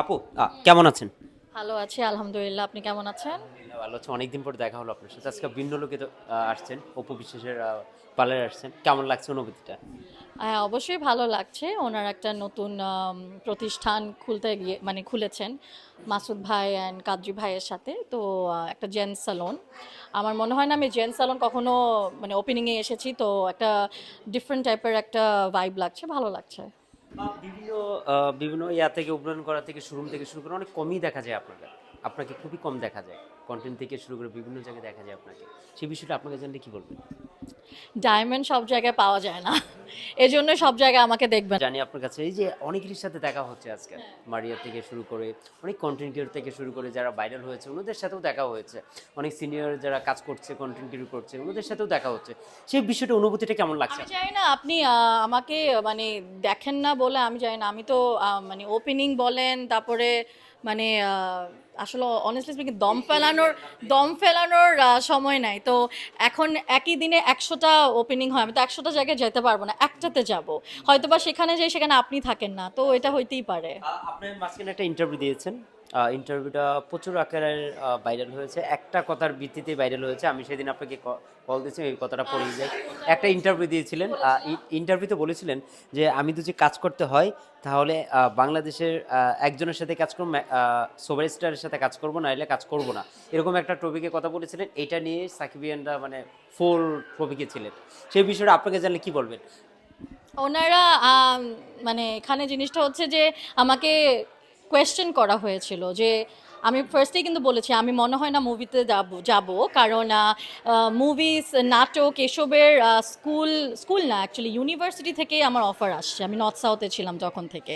আপু কেমন আছেন? ভালো আছি আলহামদুলিল্লাহ। আপনি কেমন আছেন? ভালো আছে। অনেকদিন পর দেখা হলো আপনার সাথে। আজকে ভিন্ন লোকে তো আসছেন অপু বিশ্বাসের পার্লারে আসছেন। কেমন লাগছে অনুভূতিটা? হ্যাঁ অবশ্যই ভালো লাগছে। ওনার একটা নতুন প্রতিষ্ঠান খুলতে গিয়ে মানে খুলেছেন মাসুদ ভাই অ্যান্ড কাদ্রি ভাইয়ের সাথে। তো একটা জেন্টস স্যালন আমার মনে হয় না আমি জেন্টস স্যালন কখনো মানে ওপেনিংয়ে এসেছি তো একটা ডিফারেন্ট টাইপের একটা ভাইব লাগছে ভালো লাগছে। বিভিন্ন বিভিন্ন ইয়া থেকে উপনয়ন করা থেকে শোরুম থেকে শুরু করে অনেক কমই দেখা যায় আপনাকে। আপনাকে খুবই কম দেখা যায়। কন্টেন্ট থেকে শুরু করে বিভিন্ন জায়গায় দেখা যায় আপনাকে। সেই বিষয়টা আপনাকে জানলে কি বলবেন? ডায়মন্ড সব জায়গায় পাওয়া যায় না। এজন্য সব জায়গায় আমাকে দেখবেন। জানি আপনার কাছে। এই যে অনেকের সাথে দেখা হচ্ছে আজকে মারিয়া থেকে শুরু করে অনেক কন্টেন্ট ক্রিয়েটর থেকে শুরু করে যারা ভাইরাল হয়েছে ওনাদের সাথেও দেখা হয়েছে। অনেক সিনিয়র যারা কাজ করছে কন্টেন্ট ক্রিয়েট করছে ওনাদের সাথেও দেখা হচ্ছে। সেই বিষয়টা অনুভূতিটা কেমন লাগছে? আমি জানি না আপনি আমাকে মানে দেখেন না বলে আমি জানি না। আমি তো মানে ওপেনিং বলেন তারপরে মানে আসলে অনেস্টলি স্পিকিং দম ফেলানোর দম ফেলানোর সময় নাই। তো এখন একই দিনে একশোটা ওপেনিং হয় আমি তো একশোটা জায়গায় যেতে পারব না। একটাতে যাব। হয়তো বা সেখানে যাই সেখানে আপনি থাকেন না, তো এটা হইতেই পারে। আপনি মাঝখানে একটা ইন্টারভিউ দিয়েছেন। ইন্টারভিউটা প্রচুর আকারের ভাইরাল হয়েছে। একটা কথার ভিত্তিতে ভাইরাল হয়েছে। আমি সেদিন আপনাকে কল দিয়েছি, এই কথাটা পড়ে যাই। একটা ইন্টারভিউ দিয়েছিলেন। ইন্টারভিউতে বলেছিলেন যে, আমি যদি কাজ করতে হয়, তাহলে বাংলাদেশের একজনের সাথে কাজ করব সোভার স্টারের সাথে কাজ করব, না এলে কাজ করব না। এরকম একটা টপিকে কথা বলেছিলেন। এটা নিয়ে সাকিবিয়ানরা মানে ফুল টপিকে ছিলেন। সেই বিষয়টা আপনাকে জানলে কি বলবেন? ওনারা মানে এখানে জিনিসটা হচ্ছে যে আমাকে কোয়েশ্চেন করা হয়েছিল যে আমি ফার্স্টেই কিন্তু বলেছি, আমি মনে হয় না মুভিতে যাব যাব। কারণ মুভিস নাটক এসবের স্কুল স্কুল না অ্যাকচুয়ালি ইউনিভার্সিটি থেকেই আমার অফার আসছে। আমি নর্থ সাউথে ছিলাম তখন থেকে।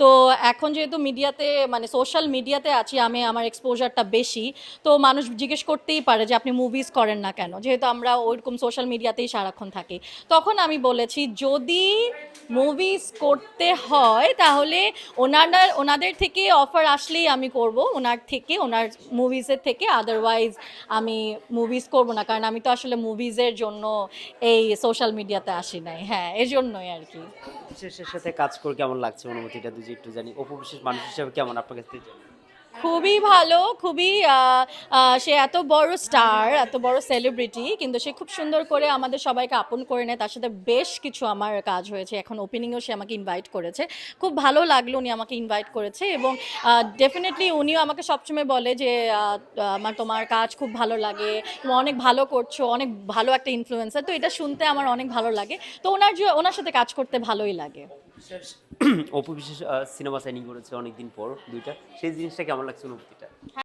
তো এখন যেহেতু মিডিয়াতে মানে সোশ্যাল মিডিয়াতে আছি, আমি আমার এক্সপোজারটা বেশি। তো মানুষ জিজ্ঞেস করতেই পারে যে, আপনি মুভিজ করেন না কেন? যেহেতু আমরা ওইরকম সোশ্যাল মিডিয়াতেই সারাক্ষণ থাকি। তখন আমি বলেছি, যদি মুভিজ করতে হয়, তাহলে ওনারা, ওনাদের থেকে অফার আসলেই আমি করব। ওনার থেকে, ওনার মুভিজের থেকে আদারওয়াইজ আমি মুভিজ করব না। কারণ আমি তো আসলে মুভিজের জন্য এই সোশ্যাল মিডিয়াতে আসি নাই। হ্যাঁ এর জন্যই আর কি। বিশেষের সাথে কাজ করে কেমন লাগছে অনুমতিটা দুজি একটু জানি। উপবিশেষ মানুষ হিসাবে কেমন আপনার কাছ থেকে। খুবই ভালো, খুবই সে এত বড় স্টার, এত বড় সেলিব্রিটি, কিন্তু সে খুব সুন্দর করে আমাদের সবাইকে আপন করে নেয়। তার সাথে বেশ কিছু আমার কাজ হয়েছে। এখন ওপেনিংও সে আমাকে ইনভাইট করেছে। খুব ভালো লাগল উনি আমাকে ইনভাইট করেছে এবং ডেফিনেটলি উনিও আমাকে সবসময় বলে যে আমার তোমার কাজ খুব ভালো লাগে, তুমি অনেক ভালো করছ, অনেক ভালো একটা ইনফ্লুয়েন্সার তো এটা শুনতে আমার অনেক ভালো লাগে। তো ওনার ওনার সাথে কাজ করতে ভালোই লাগে। অপু বিশেষ সিনেমা সাইনিং করেছে অনেকদিন পর দুইটা। সেই জিনিসটা কেমন লাগছে অনুভূতিটা?